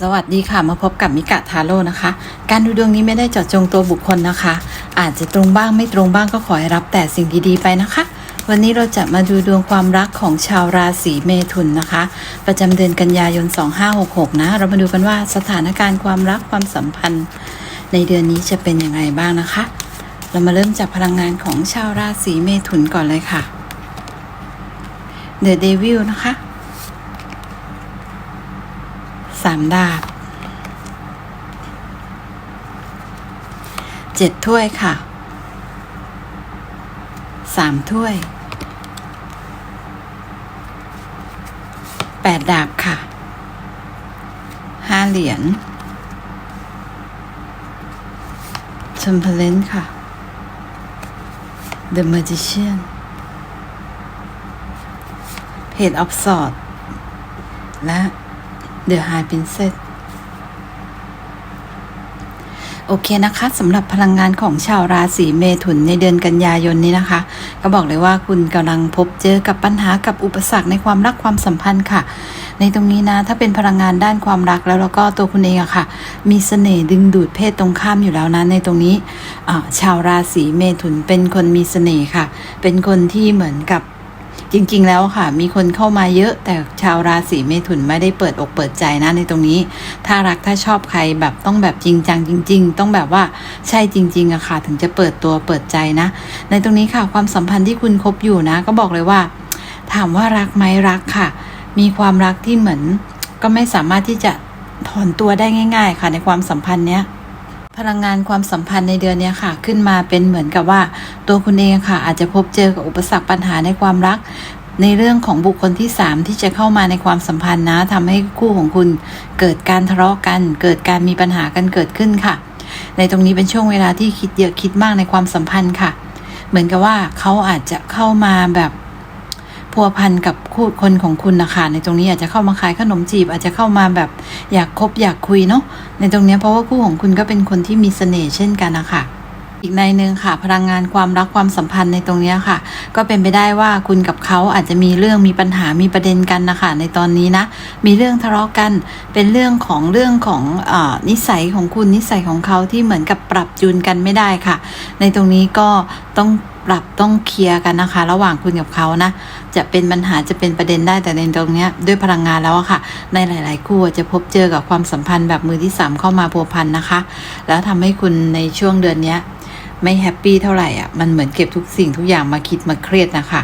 สวัสดีค่ะมาพบกับมิกะทาโร่นะคะ การดูดวงนี้ไม่ได้เจาะจงตัวบุคคลนะคะ อาจจะตรงบ้างไม่ตรงบ้างก็ขอให้รับแต่สิ่งดีๆไปนะคะ วันนี้เราจะมาดูดวงความรักของชาวราศีเมถุนนะคะ ประจำเดือนกันยายน 2566 นะ เรามาดูกันว่าสถานการณ์ความรักความสัมพันธ์ ในเดือนนี้จะเป็นยังไงบ้างนะคะ เรามาเริ่มจากพลังงานของชาวราศีเมถุนก่อนเลยค่ะ The Devil นะคะ สามดาบเจ็ดถ้วยค่ะสามถ้วยแปดดาบค่ะห้าเหรียญชมเพลนค่ะ The Magician Page of Swords และ The High Princess โอเคนะคะสำหรับพลังงานของชาวราศีเมถุนในเดือนกันยายนนี้นะคะ ก็บอกเลยว่าคุณกำลังพบเจอกับปัญหากับอุปสรรคในความรักความสัมพันธ์ค่ะ ในตรงนี้นะถ้าเป็นพลังงานด้านความรักแล้วแล้วก็ตัวคุณเองอะค่ะ มีเสน่ห์ดึงดูดเพศตรงข้ามอยู่แล้วนะในตรงนี้ชาวราศีเมถุนเป็นคนมีเสน่ห์ค่ะ เป็นคนที่เหมือนกับ จริงๆแล้วค่ะ มีคนเข้ามาเยอะ แต่ชาวราศีเมถุนไม่ได้เปิดอกเปิดใจนะในตรงนี้ ถ้ารักถ้าชอบใครแบบต้องแบบจริงจังจริง ๆ ต้องแบบว่าใช่จริง ๆอะค่ะ ถึงจะเปิดตัวเปิดใจนะ ในตรงนี้ค่ะ ความสัมพันธ์ที่คุณคบอยู่นะ ก็บอกเลยว่า ถามว่ารักไหมรักค่ะ มีความรักที่เหมือน ก็ไม่สามารถที่จะถอนตัวได้ง่าย ๆ ค่ะ ในความสัมพันธ์เนี้ย พลังงานความสัมพันธ์ในเดือนนี้ค่ะ ขึ้นมาเป็นเหมือนกับว่า ตัวคุณเองค่ะ อาจจะพบเจอกับอุปสรรคปัญหาในความรัก ในเรื่องของบุคคลที่ 3 ที่จะเข้ามาในความสัมพันธ์นะทำให้คู่ของคุณ เกิดการทะเลาะกัน เกิดการมีปัญหากันเกิดขึ้นค่ะ ในตรงนี้เป็นช่วงเวลาที่คิดเยอะคิดมากในความสัมพันธ์ค่ะ เหมือนกับว่าเขาอาจจะเข้ามาแบบ พัวพันกับคู่คนของคุณนะคะในตรงนี้อาจจะเข้ามาขายขนมจีบ อาจจะเข้ามาแบบอยากคบอยากคุยเนาะในตรงนี้เพราะว่าคู่ของคุณก็เป็นคนที่มีเสน่ห์เช่นกันนะคะอีกในหนึ่งค่ะ พลังงานความรักความสัมพันธ์ในตรงนี้ค่ะ ก็เป็นไปได้ว่าคุณกับเขาอาจจะมีเรื่องมีปัญหามีประเด็นกันนะคะในตอนนี้นะ มีเรื่องทะเลาะกันเป็นเรื่องของเรื่องของอนิสัยของคุณนิสัยของเขาที่เหมือนกับปรับจูนกันไม่ได้ค่ะ ในตรงนี้ก็ต้อง ปรับต้องเคลียร์กันนะคะ ระหว่างคุณกับเขานะ จะเป็นปัญหาจะเป็นประเด็นได้แต่ในตรงเนี้ยด้วยพลังงานแล้วอะค่ะ ในหลาย ๆ คู่จะพบเจอกับความสัมพันธ์แบบมือที่สามเข้ามาพัวพันนะคะ แล้วทำให้คุณในช่วงเดือนเนี้ยไม่แฮปปี้เท่าไหร่อะมันเหมือนเก็บทุกสิ่งทุกอย่างมาคิดมาเครียดนะคะ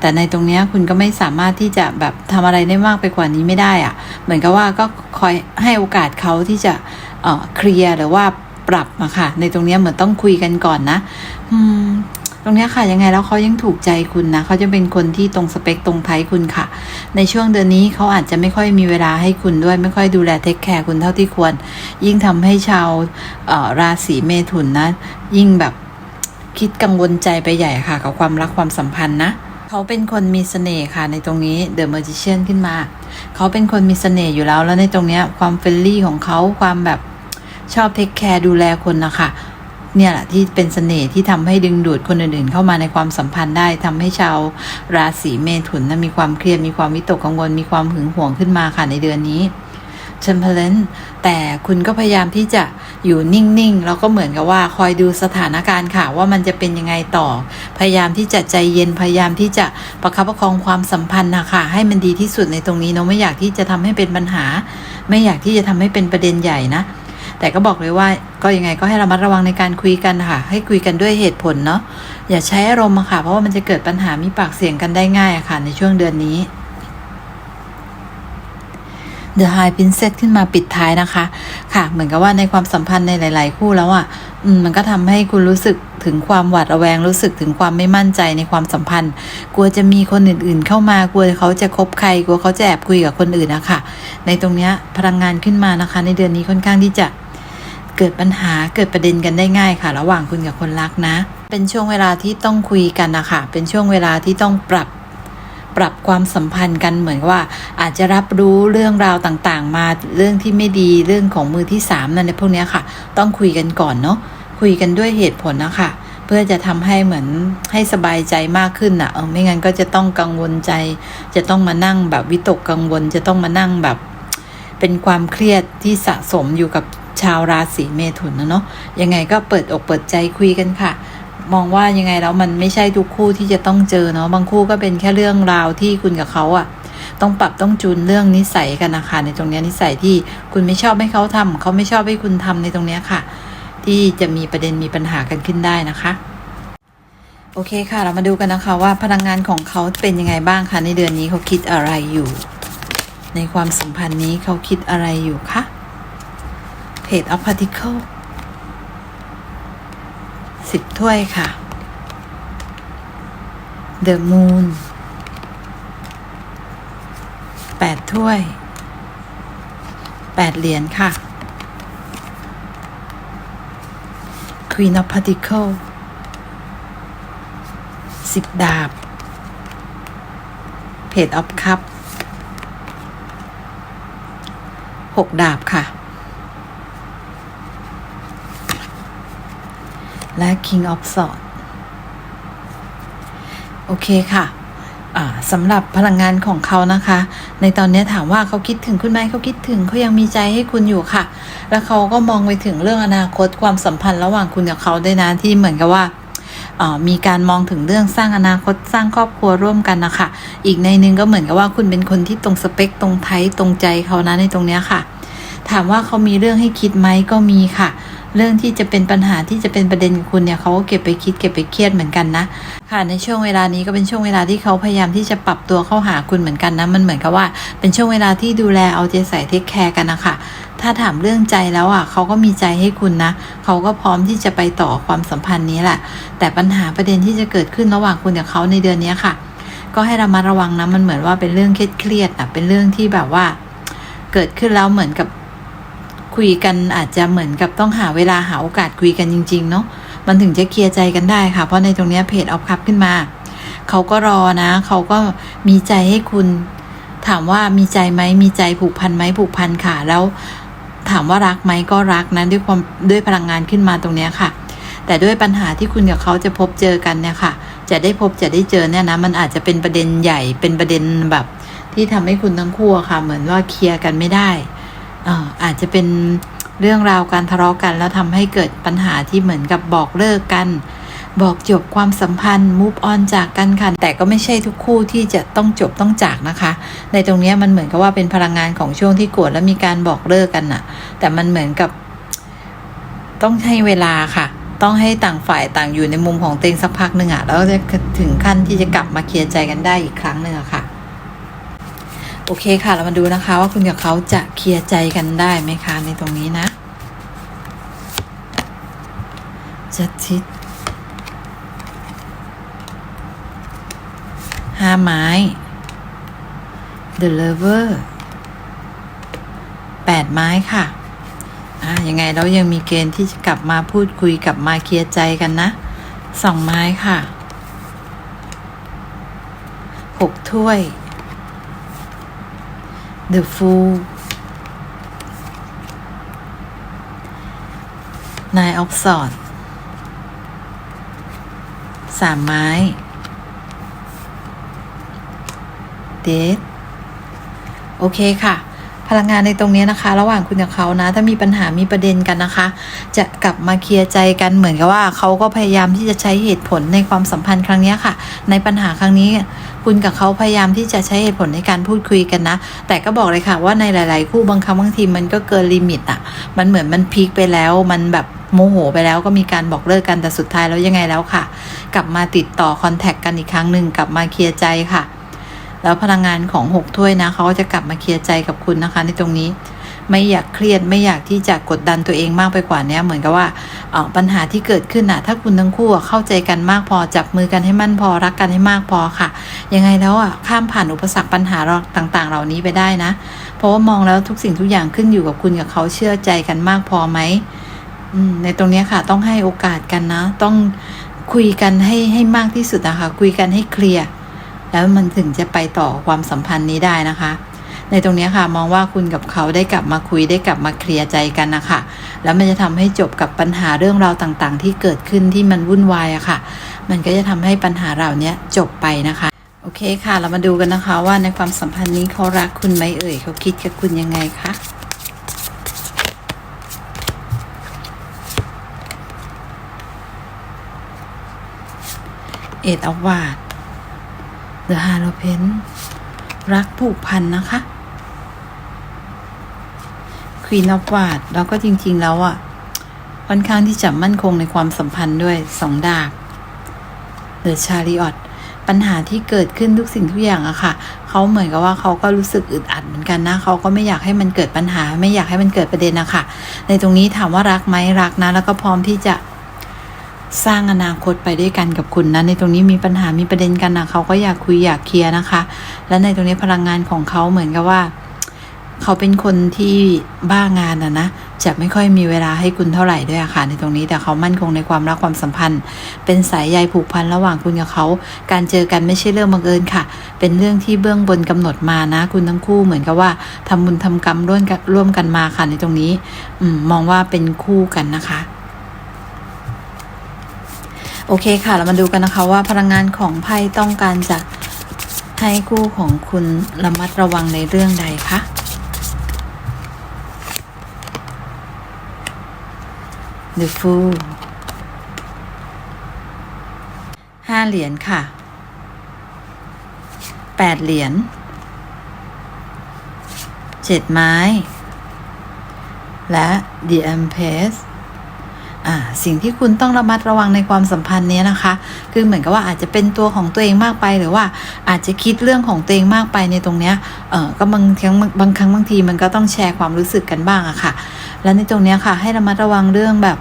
แต่ในตรงนี้คุณก็ไม่สามารถที่จะแบบทำอะไรได้มากไปกว่านี้ไม่ได้อะเหมือนกับว่าก็คอยให้โอกาสเขาที่จะเอ่อเคลียร์หรือว่าปรับมาค่ะ ในตรงนี้เหมือนต้องคุยกันก่อนนะ อืม ตรงนี้ค่ะยังไงแล้วเขายังถูกใจคุณนะเขาจะเป็นคนที่ตรงสเปคตรงไทยคุณค่ะ ในช่วงเดือนนี้เขาอาจจะไม่ค่อยมีเวลาให้คุณด้วย ไม่ค่อยดูแลเทคแคร์คุณเท่าที่ควร ยิ่งทำให้ชาวราศีเมถุนนะ ยิ่งแบบคิดกังวลใจไปใหญ่ค่ะ กับความรักความสัมพันธ์นะเขาเป็นคนมีเสน่ห์ค่ะในตรงนี้ The Magician ขึ้นมา เขาเป็นคนมีเสน่ห์อยู่แล้วแล้วในตรงนี้ความเฟรนลี่ของเขาความแบบชอบเทคแคร์ดูแลคนนะคะ เนี่ยแหละที่เป็นเสน่ห์ที่ทำให้ดึงดูดคนอื่นๆ เข้ามาในความสัมพันธ์ได้ทำให้ชาวราศีเมถุนนะมีความเครียดมีความวิตกกังวลมีความหึงหวงขึ้นมาค่ะในเดือนนี้เชมเพลนแต่คุณก็พยายามที่จะอยู่นิ่งๆ แล้วก็เหมือนกับว่าคอยดูสถานการณ์ค่ะ ว่ามันจะเป็นยังไงต่อ พยายามที่จะใจเย็นพยายามที่จะประคับประคองความสัมพันธ์นะคะให้มันดีที่สุดในตรงนี้เนาะไม่อยากที่จะทำให้เป็นปัญหา ไม่อยากที่จะทำให้เป็นประเด็นใหญ่นะ แต่ก็บอกเลยว่าก็ยังไงก็ให้ระมัดระวังในการคุยกันค่ะ ให้คุยกันด้วยเหตุผลเนาะอย่าใช้อารมณ์อะค่ะ เพราะว่ามันจะเกิดปัญหามีปากเสียงกันได้ง่ายอะค่ะ ในช่วงเดือนนี้ The High Princess ขึ้นมาปิดท้ายนะคะ ค่ะ เหมือนกับว่าในความสัมพันธ์ในหลาย ๆ คู่แล้วอะมันก็ทำให้คุณรู้สึกถึงความหวาดระแวงรู้สึกถึงความไม่มั่นใจในความสัมพันธ์ กลัวจะมีคนอื่น ๆ เข้ามากลัวเขาจะคบใครกลัวเขาจะแอบคุยกับคนอื่นนะคะในตรงเนี้ยพลังงานขึ้นมานะคะ ในเดือนนี้ค่อนข้างที่จะ เกิดปัญหาเกิดประเด็นกันได้ง่ายค่ะ ระหว่างคุณกับคนรักนะ เป็นช่วงเวลาที่ต้องคุยกันนะคะเป็นช่วงเวลาที่ต้องปรับปรับความสัมพันธ์กันเหมือนว่า อาจจะรับรู้เรื่องราวต่างๆ มาเรื่องที่ไม่ดีเรื่องของมือที่สามนั่นในพวกนี้ค่ะ ต้องคุยกันก่อนเนาะคุยกันด้วยเหตุผลนะคะเพื่อจะทำให้เหมือนให้สบายใจมากขึ้นอะเออไม่งั้นก็จะต้องกังวลใจ จะต้องมานั่งแบบวิตกกังวล จะต้องมานั่งแบบ เป็นความเครียดที่สะสมอยู่กับ ชาวราศีเมถุนนะเนาะยังไงก็เปิดอกเปิดใจคุยกันค่ะ มองว่ายังไงแล้วมันไม่ใช่ทุกคู่ที่จะต้องเจอเนาะบางคู่ก็เป็นแค่เรื่องราวที่คุณกับเขาอะต้องปรับต้องจูนเรื่องนิสัยกันนะคะในตรงเนี้ยนิสัยที่คุณไม่ชอบให้เขาทำเขาไม่ชอบให้คุณทำในตรงเนี้ยค่ะ ที่จะมีประเด็นมีปัญหากันขึ้นได้นะคะ โอเคค่ะ เรามาดูกันนะคะว่าพลังงานของเขาเป็นยังไงบ้างคะในเดือนนี้เขาคิดอะไรอยู่ ในความสัมพันธ์นี้เขาคิดอะไรอยู่คะ Page of Particle สิบถ้วยค่ะ The Moon แปดถ้วยแปดเหรียญค่ะ Queen of Particle สิบดาบ Page of Cup หกดาบค่ะ และ King of Swords โอเคค่ะสำหรับพลังงานของเขานะคะ ในตอนนี้ถามว่าเขาคิดถึงคุณไหมเขาคิดถึงเขายังมีใจให้คุณอยู่ค่ะ แล้วเขาก็มองไปถึงเรื่องอนาคตความสัมพันธ์ระหว่างคุณกับเขาด้วยนะที่เหมือนกับว่ามีการมองถึงเรื่องสร้างอนาคตสร้างครอบครัวร่วมกันนะคะ อีกในนึงก็เหมือนกับว่าคุณเป็นคนที่ตรงสเปคตรงไทยตรงใจเขานะในตรงเนี้ยค่ะ ถามว่าเขามีเรื่องให้คิดไหมก็มีค่ะ เรื่องที่จะเป็นปัญหาที่จะเป็นประเด็นกับคุณเนี่ยเขาก็เก็บไปคิดเก็บไปเครียดเหมือนกันนะ ค่ะในช่วงเวลานี้ก็เป็นช่วงเวลาที่เขาพยายามที่จะปรับตัวเข้าหาคุณเหมือนกันนะมันเหมือนกับว่า เป็นช่วงเวลาที่ดูแลเอาใจใส่เทคแคร์กันนะคะถ้าถามเรื่องใจแล้วอะเขาก็มีใจให้คุณนะเขาก็พร้อมที่จะไปต่อความสัมพันธ์นี้แหละ แต่ปัญหาประเด็นที่จะเกิดขึ้นระหว่างคุณกับเขาในเดือนนี้ค่ะ ก็ให้ระมัดระวังนะมันเหมือนว่าเป็นเรื่องเครียดๆอะเป็นเรื่องที่แบบว่า เกิดขึ้นแล้วเหมือนกับ คุยกันอาจจะเหมือนกับต้องหาเวลาหาโอกาสคุยกันจริง ๆ เนาะมันถึงจะเคลียร์ใจกันได้ค่ะ เพราะในตรงนี้เพจออฟคัพขึ้นมา เขาก็รอนะ เขาก็มีใจให้คุณ ถามว่ามีใจไหมมีใจผูกพันไหมผูกพันค่ะ แล้วถามว่ารักไหมก็รักนะด้วยความด้วยพลังงานขึ้นมาตรงนี้ค่ะ แต่ด้วยปัญหาที่คุณกับเขาจะพบเจอกันเนี่ยค่ะ จะได้พบจะได้เจอเนี่ยนะ มันอาจจะเป็นประเด็นใหญ่เป็นประเด็นแบบ ที่ทำให้คุณทั้งคู่ค่ะ เหมือนว่าเคลียร์กันไม่ได้ อาจจะเป็นเรื่องราวการทะเลาะกันแล้วทำให้เกิดปัญหาที่เหมือนกับบอกเลิกกัน บอกจบความสัมพันธ์ move on จากกันค่ะแต่ก็ไม่ใช่ทุกคู่ที่จะต้องจบต้องจากนะคะ ในตรงนี้มันเหมือนกับว่าเป็นพลังงานของช่วงที่โกรธแล้วมีการบอกเลิกกันน่ะ แต่มันเหมือนกับ ต้องให้เวลาค่ะ ต้องให้ต่างฝ่ายต่างอยู่ในมุมของตัวเองสักพักหนึ่งอะแล้วจะถึงขั้นที่จะกลับมาเคลียร์ใจกันได้อีกครั้งหนึ่งอะค่ะ โอเคค่ะ เรามาดูนะคะ ว่าคุณกับเขาจะเคลียร์ใจกันได้ไหมคะ ในตรงนี้นะจัดทิศห้าไม้ The Lover แปดไม้ค่ะอ่ายังไงเรายังมีเกณฑ์ที่จะกลับมาพูดคุยกลับมาเคลียร์ใจกันนะสองไม้ค่ะหกถ้วย The Fool Nine of Swords สามไม้เดทโอเคค่ะ พลังงานในตรงนี้นะคะ ระหว่างคุณกับเขานะ ถ้ามีปัญหามีประเด็นกันนะคะ จะกลับมาเคลียร์ใจกันเหมือนกับว่าเขาก็พยายามที่จะใช้เหตุผลในความสัมพันธ์ครั้งนี้ค่ะ ในปัญหาครั้งนี้ คุณกับเขาพยายามที่จะใช้เหตุผลในการพูดคุยกันนะ แต่ก็บอกเลยค่ะว่าในหลาย ๆ คู่บางครั้งบางทีมันก็เกินลิมิตอะ มันเหมือนมันพีคไปแล้วมันแบบโมโหไปแล้วก็มีการบอกเลิกกันแต่สุดท้ายแล้วยังไงแล้วค่ะ กลับมาติดต่อคอนแทคกันอีกครั้งหนึ่งกลับมาเคลียร์ใจค่ะ แล้วพลังงานของหกถ้วยนะเขาก็จะกลับมาเคลียร์ใจกับคุณนะคะ ในตรงนี้ไม่อยากเครียดไม่อยากที่จะกดดันตัวเองมากไปกว่านี้เหมือนกับว่าออปัญหาที่เกิดขึ้นน่ะ ถ้าคุณทั้งคู่เข้าใจกันมากพอจับมือกันให้มั่นพอรักกันให้มากพอค่ะ ยังไงแล้วอะข้ามผ่านอุปสรรคปัญหาต่าง ๆ เหล่านี้ไปได้นะ เพราะว่ามองแล้วทุกสิ่งทุกอย่างขึ้นอยู่กับคุณกับเขาเชื่อใจกันมากพอไหมในตรงนี้ค่ะ ต้องให้โอกาสกันนะ ต้องคุยกันให้ให้มากที่สุดนะคะคุยกันให้เคลียร์ แล้วมันถึงจะไปต่อความสัมพันธ์นี้ได้นะคะ ในตรงนี้ค่ะมองว่าคุณกับเขาได้กลับมาคุยได้กลับมาเคลียร์ใจกันนะคะแล้วมันจะทำให้จบกับปัญหาเรื่องราวต่างๆ ที่เกิดขึ้นที่มันวุ่นวายอะค่ะ มันก็จะทำให้ปัญหาเหล่านี้จบไปนะคะโอเคค่ะ เรามาดูกันนะคะว่าในความสัมพันธ์นี้เขารักคุณไหมเอ่ยเขาคิดกับคุณยังไงคะเอ็ดอวาด เดอะฮาโลเพนรักผูกพันนะคะควีนอ f วาดแล้วก็จริง ๆ แล้วอะค่อนข้างที่จะมั่นคงในความสัมพันธ์ด้วยสองดาบเดอะชาริออตปัญหาที่เกิดขึ้นทุกสิ่งทุกอย่างอะค่ะ เขาเหมือนกับว่าเขาก็รู้สึกอึดอัดเหมือนกันนะ เขาก็ไม่อยากให้มันเกิดปัญหา ไม่อยากให้มันเกิดประเด็นนะคะในตรงนี้ถามว่ารักไหมรักนะ แล้วก็พร้อมที่จะ สร้างอนาคตไปด้วยกันกับคุณนะในตรงนี้มีปัญหามีประเด็นกันนะเขาก็อยากคุยอยากเคลียร์นะคะ และในตรงนี้พลังงานของเขาเหมือนกับว่า เขาเป็นคนที่บ้างานอะนะจะไม่ค่อยมีเวลาให้คุณเท่าไหร่ด้วยอะค่ะในตรงนี้แต่เขามั่นคงในความรักความสัมพันธ์ เป็นสายใยผูกพันระหว่างคุณกับเขา การเจอกันไม่ใช่เรื่องบังเอิญค่ะ เป็นเรื่องที่เบื้องบนกำหนดมานะ คุณทั้งคู่เหมือนกับว่าทำบุญทำกรรมร่วมกันร่วมกันมาค่ะในตรงนี้อมมองว่าเป็นคู่กันนะคะ โอเคค่ะ เรามาดูกันนะคะว่าพลังงานของไพ่ต้องการจะให้คู่ของคุณระมัดระวังในเรื่องใดคะ The Fool ห้าเหรียญค่ะแปดเหรียญเจ็ดไม้ และ The Empress อ่าสิ่งที่คุณต้องระมัดระวังในความสัมพันธ์เนี้ยนะคะ คือเหมือนกับว่าอาจจะเป็นตัวของตัวเองมากไป หรือว่าอาจจะคิดเรื่องของตัวเองมากไปในตรงเนี้ยเออก็บางครั้งบางครั้งบางทีมันก็ต้องแชร์ความรู้สึกกันบ้างอะค่ะ และในตรงเนี้ยค่ะ ให้ระมัดระวังเรื่องแบบ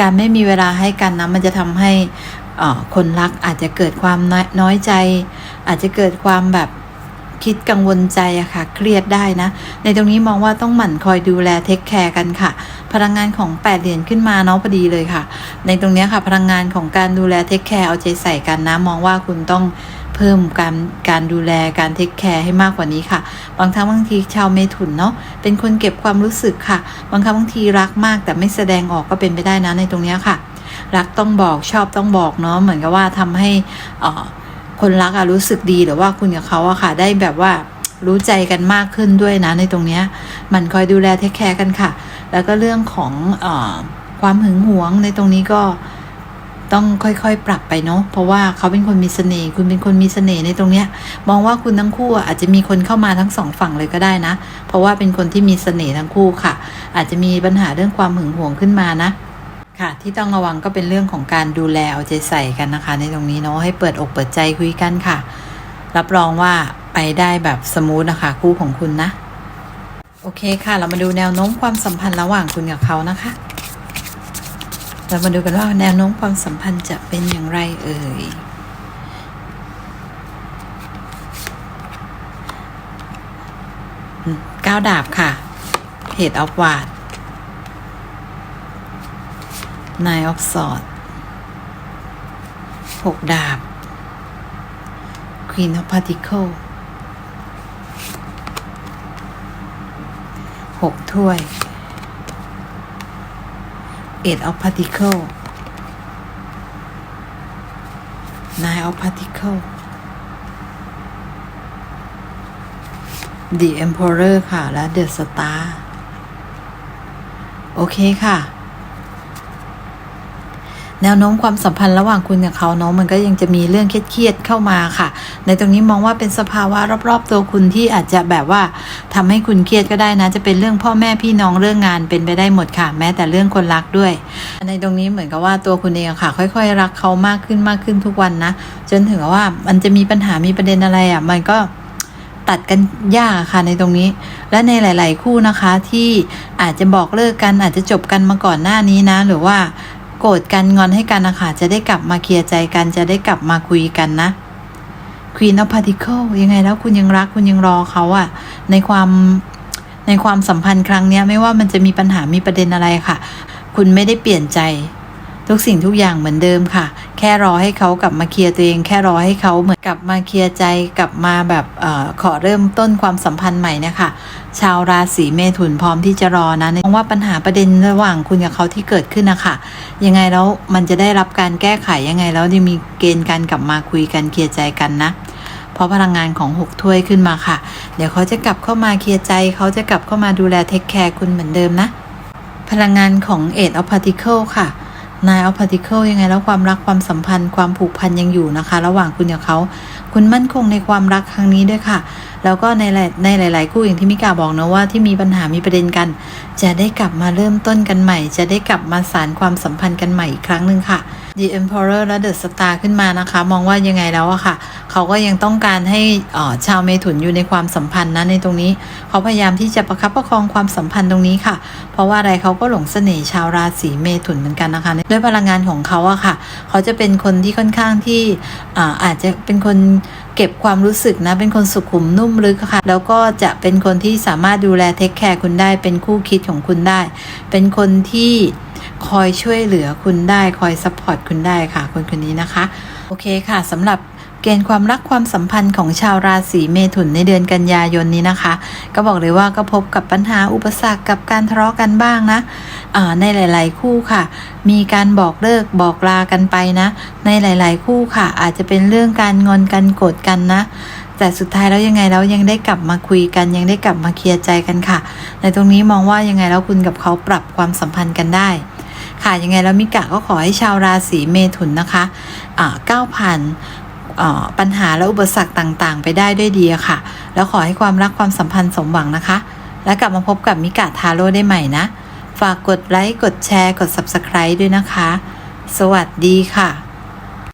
การไม่มีเวลาให้กันนะมันจะทำให้คนรักอาจจะเกิดความน้อยใจ อาจจะเกิดความแบบ คิดกังวลใจอะค่ะ เครียดได้นะ ในตรงนี้มองว่าต้องหมั่นคอยดูแลเทคแคร์กันค่ะ พลังงานของแปดเหรียญขึ้นมาเนาะพอดีเลยค่ะ ในตรงนี้ค่ะ พลังงานของการดูแลเทคแคร์เอาใจใส่กันนะ มองว่าคุณต้องเพิ่มการการดูแลการเทคแคร์ให้มากกว่านี้ค่ะ บางครั้งบางทีชาวเมถุนเนาะเป็นคนเก็บความรู้สึกค่ะ บางครั้งบางทีรักมากแต่ไม่แสดงออกก็เป็นไปได้นะในตรงนี้ค่ะ รักต้องบอกชอบต้องบอกเนาะเหมือนกับว่าทำให้อ่อ คนรักอะรู้สึกดีหรือว่าคุณกับเขาอะค่ะ ได้แบบว่ารู้ใจกันมากขึ้นด้วยนะในตรงเนี้ยมันคอยดูแลเทคแคร์กันค่ะ แล้วก็เรื่องของอความหึงหวงในตรงนี้ก็ต้องค่อยๆ ปรับไปเนาะเพราะว่าเขาเป็นคนมีเสน่ห์คุณเป็นคนมีเสน่ห์ในตรงเนี้ย มองว่าคุณทั้งคู่อะอาจจะมีคนเข้ามาทั้งสองฝั่งเลยก็ได้นะ เพราะว่าเป็นคนที่มีเสน่ห์ทั้งคู่ค่ะ อาจจะมีปัญหาเรื่องความหึงหวงขึ้นมานะ ค่ะที่ต้องระวังก็เป็นเรื่องของการดูแลเอาใจใส่กันนะคะ ในตรงนี้เนาะให้เปิดอกเปิดใจคุยกันค่ะ รับรองว่าไปได้แบบสมูทนะคะ คู่ของคุณนะ โอเคค่ะ เรามาดูแนวโน้มความสัมพันธ์ระหว่างคุณกับเขานะคะ เรามาดูกันว่าแนวโน้มความสัมพันธ์จะเป็นอย่างไรเอ่ยก้าวดาบค่ะเหตุอวาด นายออฟสอดหกดาบควีนออฟพาร์ติเคิลหกถ้วยเอ็ดออฟพาร์ติเคิลนายออฟพาร์ติเคิล The Emperor ค่ะ และ The Star โอเคค่ะ แนวโน้มความสัมพันธ์ระหว่างคุณกับเขาเนาะมันก็ยังจะมีเรื่องเครียดๆเข้ามาค่ะ ในตรงนี้มองว่าเป็นสภาวะรอบๆ ตัวคุณที่อาจจะแบบว่าทำให้คุณเครียดก็ได้นะ จะเป็นเรื่องพ่อแม่พี่น้องเรื่องงานเป็นไปได้หมดค่ะ แม้แต่เรื่องคนรักด้วย ในตรงนี้เหมือนกับว่าตัวคุณเองค่ะ ค่อย ๆ รักเขามากขึ้นมากขึ้นทุกวันนะ จนถึงว่ามันจะมีปัญหามีประเด็นอะไรอะมันก็ตัดกันยากค่ะในตรงนี้ และในหลาย ๆ คู่นะคะที่อาจจะบอกเลิกกันอาจจะจบกันมาก่อนหน้านี้นะ หรือว่า โกรธกันงอนให้กันนะคะจะได้กลับมาเคลียร์ใจกัน จะได้กลับมาคุยกันนะ Queen of Particle ยังไงแล้วคุณยังรักคุณยังรอเขาอะในความในความสัมพันธ์ครั้งนี้ไม่ว่ามันจะมีปัญหามีประเด็นอะไรค่ะ คุณไม่ได้เปลี่ยนใจ ทุกสิ่งทุกอย่างเหมือนเดิมค่ะ แค่รอให้เขากลับมาเคลียร์ตัวเอง แค่รอให้เขาเหมือนกลับมาเคลียร์ใจกลับมาแบบเออขอเริ่มต้นความสัมพันธ์ใหม่นี่ยค่ะชาวราศีเมถุนพร้อมที่จะรอนะมองว่าปัญหาประเด็นระหว่างคุณกับเขาที่เกิดขึ้นนะคะยังไงแล้วมันจะได้รับการแก้ไขยังไงแล้วจะมีเกณฑ์การกลับมาคุยกันเคลียร์ใจกันนะเพราะพลังงานของหกถ้วยขึ้นมาค่ะ เดี๋ยวเขาจะกลับเข้ามาเคลียร์ใจ เขาจะกลับเข้ามาดูแลเทคแคร์คุณเหมือนเดิมนะ พลังงานของ Eight of Particle ค่ะ Nine of Particle ยังไง แล้วความรักความสัมพันธ์ความผูกพันยังอยู่นะคะ ระหว่างคุณกับเขาคุณมั่นคงในความรักครั้งนี้ด้วยค่ะ แล้วก็ในหลายในหลาย ๆ คู่อย่างที่มิกาบอกนะว่าที่มีปัญหามีประเด็นกัน จะได้กลับมาเริ่มต้นกันใหม่ จะได้กลับมาสารความสัมพันธ์กันใหม่อีกครั้งหนึ่งค่ะ The Emperor และ The Star ขึ้นมานะคะ มองว่ายังไงแล้วอะค่ะ เขาก็ยังต้องการให้ชาวเมถุนอยู่ในความสัมพันธ์นะในตรงนี้ เขาพยายามที่จะประคับประคองความสัมพันธ์ตรงนี้ค่ะ เพราะว่าอะไรเขาก็หลงเสน่ห์ชาวราศีเมถุนเหมือนกันนะคะด้วยพลังงานของเขาอะค่ะ เขาจะเป็นคนที่ค่อนข้างที่อาอาจจะเป็นคนเก็บความรู้สึกนะ เป็นคนสุขุมนุ่มลึกค่ะ แล้วก็จะเป็นคนที่สามารถดูแลเทคแคร์คุณได้ เป็นคู่คิดของคุณได้ เป็นคนที่ คอยช่วยเหลือคุณได้คอยซัพพอร์ตคุณได้ค่ะ คนคนนี้นะคะ โอเคค่ะสำหรับเกณฑ์ความรักความสัมพันธ์ของชาวราศีเมถุนในเดือนกันยายนนี้นะคะ ก็บอกเลยว่าก็พบกับปัญหาอุปสรรคกับการทะเลาะกันบ้างนะในหลาย ๆ คู่ค่ะ มีการบอกเลิกบอกลากันไปนะ ในหลาย ๆ คู่ค่ะ อาจจะเป็นเรื่องการงอนกันโกรธกันนะแต่สุดท้ายแล้วยังไงแล้วยังได้กลับมาคุยกัน ยังได้กลับมาเคลียร์ใจกันค่ะ ในตรงนี้มองว่ายังไงแล้วคุณกับเขาปรับความสัมพันธ์กันได้ ค่ะยังไงแล้วมิกะก็ขอให้ชาวราศีเมถุนนะคะอ่าก้าวผ่านเอ่อปัญหาและอุปสรรคต่างๆ ไปได้ด้วยดีค่ะ แล้วขอให้ความรักความสัมพันธ์สมหวังนะคะ และกลับมาพบกับมิกะทาโร่ได้ใหม่นะ ฝากกดไลค์ กดแชร์ กด Subscribe ด้วยนะคะ สวัสดีค่ะ